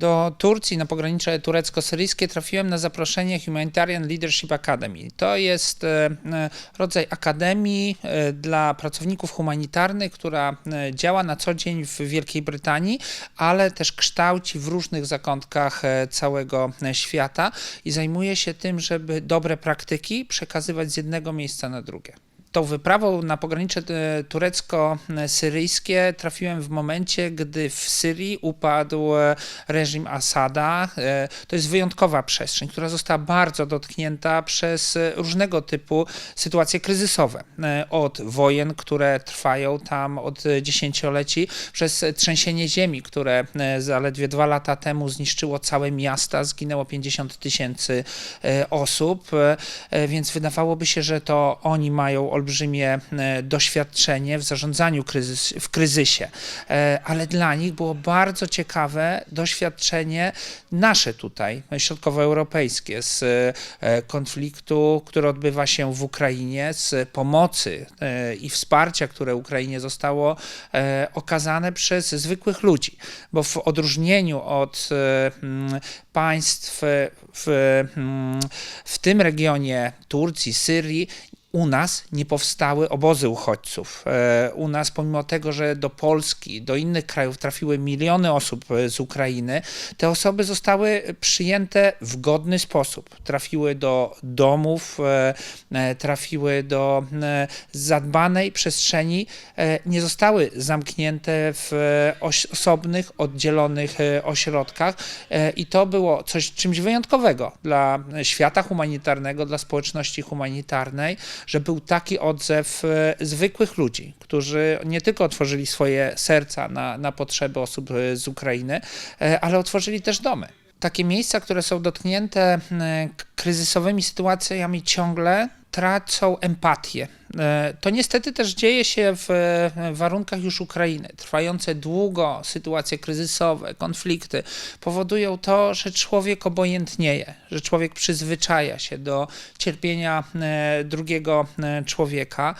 Do Turcji na pogranicze turecko-syryjskie trafiłem na zaproszenie Humanitarian Leadership Academy. To jest e, e, rodzaj akademii e, dla pracowników humanitarnych, która działa na co dzień w Wielkiej Brytanii, ale też kształci w różnych zakątkach całego świata i zajmuje się tym, żeby dobre praktyki przekazywać z jednego miejsca na drugie tą wyprawą na pogranicze e, turecko-syryjskie trafiłem w momencie, gdy w Syrii upadł e, reżim Asada. E, To jest wyjątkowa przestrzeń, która została bardzo dotknięta przez różnego typu sytuacje kryzysowe. Od wojen, które trwają tam od dziesięcioleci, przez trzęsienie ziemi, które zaledwie dwa lata temu zniszczyło całe miasta, zginęło 50 tysięcy osób, więc wydawałoby się, że to oni mają olbrzymie e, doświadczenie w zarządzaniu kryzys, w kryzysie, E, ale dla nich było bardzo ciekawe doświadczenie nasze tutaj, e, środkowoeuropejskie, z e, konfliktu, który odbywa się w Ukrainie, z pomocy i wsparcia, które Ukrainie zostało okazane przez zwykłych ludzi, bo w odróżnieniu od państw w, w tym regionie Turcji, Syrii, u nas nie powstały obozy uchodźców. E, U nas, pomimo tego, że do Polski, do innych krajów trafiły miliony osób e, z Ukrainy, te osoby zostały przyjęte w godny sposób. Trafiły do domów, e, trafiły do zadbanej przestrzeni, nie zostały zamknięte w osobnych, oddzielonych ośrodkach i to było coś czymś wyjątkowego dla świata humanitarnego, dla społeczności humanitarnej, że był taki odzew e, zwykłych ludzi, którzy nie tylko otworzyli swoje serca na, na potrzeby osób e, z Ukrainy, e, ale otworzyli też domy. Takie miejsca, które są dotknięte kryzysowymi sytuacjami ciągle tracą empatię. E, To niestety też dzieje się w e, warunkach już Ukrainy. Trwające długo sytuacje kryzysowe, konflikty powodują to, że człowiek obojętnieje, że człowiek przyzwyczaja się do cierpienia e, drugiego człowieka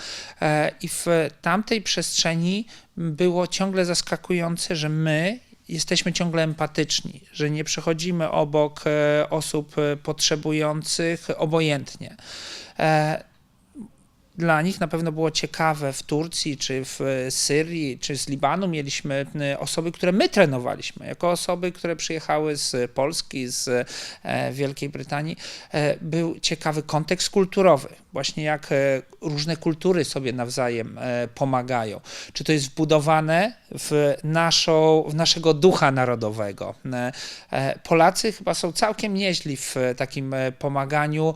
i w tamtej przestrzeni było ciągle zaskakujące, że my jesteśmy ciągle empatyczni, że nie przechodzimy obok e, osób e, potrzebujących obojętnie. Dla nich na pewno było ciekawe w Turcji, czy w e, Syrii, czy z Libanu mieliśmy e, osoby, które my trenowaliśmy, jako osoby, które przyjechały z Polski, z e, Wielkiej Brytanii. Był ciekawy kontekst kulturowy, właśnie jak różne kultury sobie nawzajem pomagają. Czy to jest wbudowane w, naszą, w naszego ducha narodowego. Polacy chyba są całkiem nieźli w takim pomaganiu,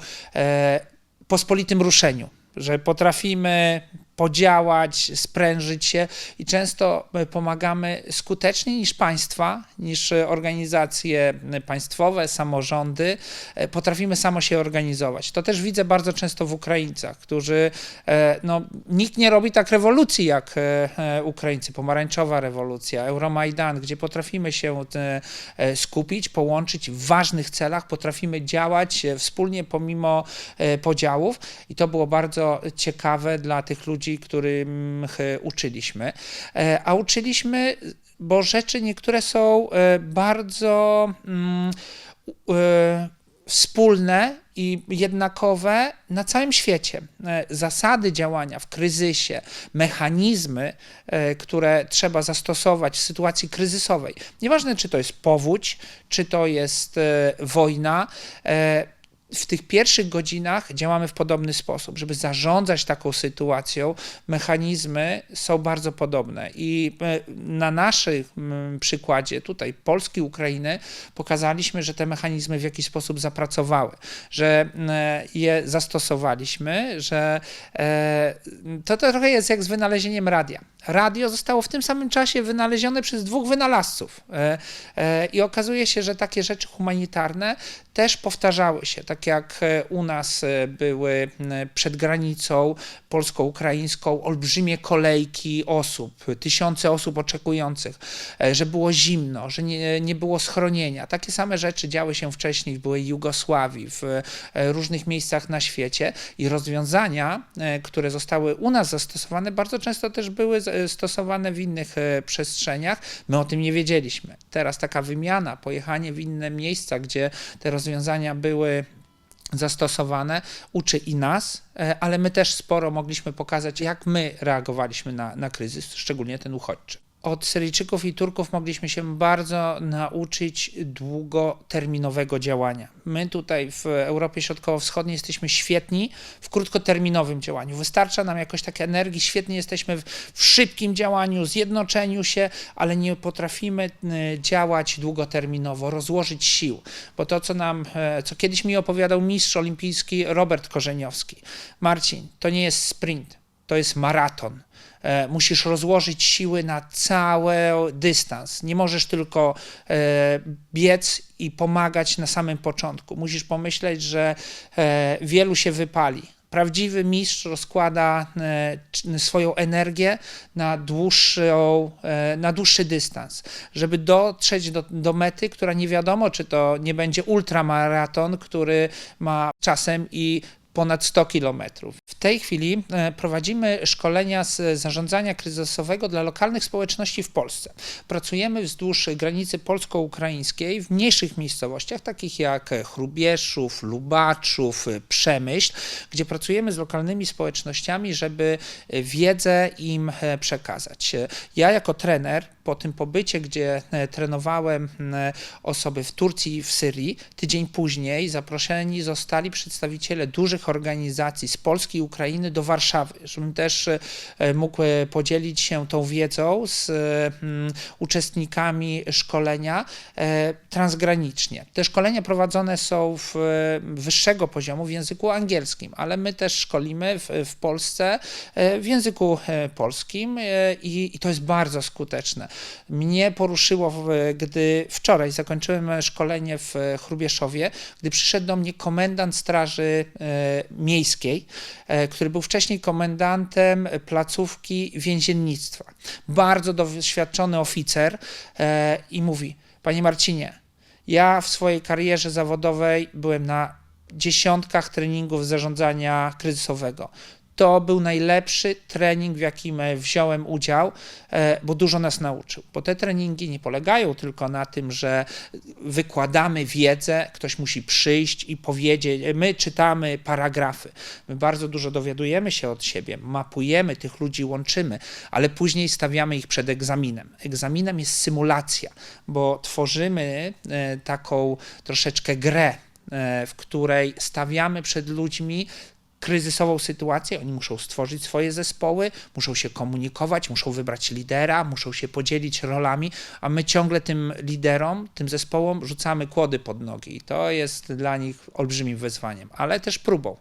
pospolitym ruszeniu, że potrafimy podziałać, sprężyć się i często e, pomagamy skuteczniej niż państwa, niż e, organizacje e, państwowe, samorządy. Potrafimy samo się organizować. To też widzę bardzo często w Ukraińcach, którzy, no, nikt nie robi tak rewolucji jak Ukraińcy. Pomarańczowa rewolucja, Euromajdan, gdzie potrafimy się skupić, połączyć w ważnych celach, potrafimy działać wspólnie pomimo podziałów i to było bardzo ciekawe dla tych ludzi, których uczyliśmy. E, A uczyliśmy, bo rzeczy niektóre są e, bardzo mm, e, wspólne i jednakowe na całym świecie. E, Zasady działania w kryzysie, mechanizmy, e, które trzeba zastosować w sytuacji kryzysowej. Nieważne, czy to jest powódź, czy to jest e, wojna. W tych pierwszych godzinach działamy w podobny sposób. Żeby zarządzać taką sytuacją, mechanizmy są bardzo podobne. I e, na naszym przykładzie tutaj Polski, Ukrainy pokazaliśmy, że te mechanizmy w jakiś sposób zapracowały, że je zastosowaliśmy, że e, to, to trochę jest jak z wynalezieniem radia. Radio zostało w tym samym czasie wynalezione przez dwóch wynalazców. E, I okazuje się, że takie rzeczy humanitarne też powtarzały się. Takie tak jak e, u nas e, były przed granicą polsko-ukraińską olbrzymie kolejki osób, tysiące osób oczekujących, e, że było zimno, że nie, nie było schronienia. Takie same rzeczy działy się wcześniej w byłej Jugosławii, w różnych miejscach na świecie i rozwiązania, które zostały u nas zastosowane, bardzo często też były stosowane w innych przestrzeniach. My o tym nie wiedzieliśmy. Teraz taka wymiana, pojechanie w inne miejsca, gdzie te rozwiązania były zastosowane, uczy i nas, e, ale my też sporo mogliśmy pokazać, jak my reagowaliśmy na, na kryzys, szczególnie ten uchodźczy. Od Syryjczyków i Turków mogliśmy się bardzo nauczyć długoterminowego działania. My tutaj w Europie Środkowo-Wschodniej jesteśmy świetni w krótkoterminowym działaniu. Wystarcza nam jakoś takiej energii, świetnie jesteśmy w, w szybkim działaniu, zjednoczeniu się, ale nie potrafimy y, działać długoterminowo, rozłożyć sił. Bo to, co nam, e, co kiedyś mi opowiadał mistrz olimpijski Robert Korzeniowski. Marcin, to nie jest sprint, to jest maraton. E, Musisz rozłożyć siły na cały dystans. Nie możesz tylko e, biec i pomagać na samym początku. Musisz pomyśleć, że e, wielu się wypali. Prawdziwy mistrz rozkłada swoją energię na, dłuższą, na dłuższy dystans, żeby dotrzeć do, do mety, która nie wiadomo, czy to nie będzie ultramaraton, który ma czasem i ponad 100 kilometrów. W tej chwili e, prowadzimy szkolenia z zarządzania kryzysowego dla lokalnych społeczności w Polsce. Pracujemy wzdłuż granicy polsko-ukraińskiej w mniejszych miejscowościach, takich jak Chrubieszów, Lubaczów, Przemyśl, gdzie pracujemy z lokalnymi społecznościami, żeby wiedzę im e, przekazać. Ja jako trener po tym pobycie, gdzie e, trenowałem m, osoby w Turcji i w Syrii, tydzień później zaproszeni zostali przedstawiciele dużych organizacji z Polski i Ukrainy do Warszawy, żebym też e, mógł e, podzielić się tą wiedzą z e, uczestnikami szkolenia e, transgranicznie. Te szkolenia prowadzone są w e, wyższego poziomu w języku angielskim, ale my też szkolimy w, w Polsce e, w języku e, polskim e, i, i to jest bardzo skuteczne. Mnie poruszyło, gdy wczoraj zakończyłem szkolenie w Chrubieszowie, gdy przyszedł do mnie komendant Straży e, Miejskiej, e, który był wcześniej komendantem placówki więziennictwa. Bardzo doświadczony oficer e, i mówi: Panie Marcinie, ja w swojej karierze zawodowej byłem na dziesiątkach treningów zarządzania kryzysowego. To był najlepszy trening, w jakim e, wziąłem udział, e, bo dużo nas nauczył. Bo te treningi nie polegają tylko na tym, że wykładamy wiedzę, ktoś musi przyjść i powiedzieć. My czytamy paragrafy, my bardzo dużo dowiadujemy się od siebie, mapujemy tych ludzi, łączymy, ale później stawiamy ich przed egzaminem. Egzaminem jest symulacja, bo tworzymy e, taką troszeczkę grę, e, w której stawiamy przed ludźmi kryzysową sytuację, oni muszą stworzyć swoje zespoły, muszą się komunikować, muszą wybrać lidera, muszą się podzielić rolami, a my ciągle tym liderom, tym zespołom rzucamy kłody pod nogi i to jest dla nich olbrzymim wyzwaniem, ale też próbą,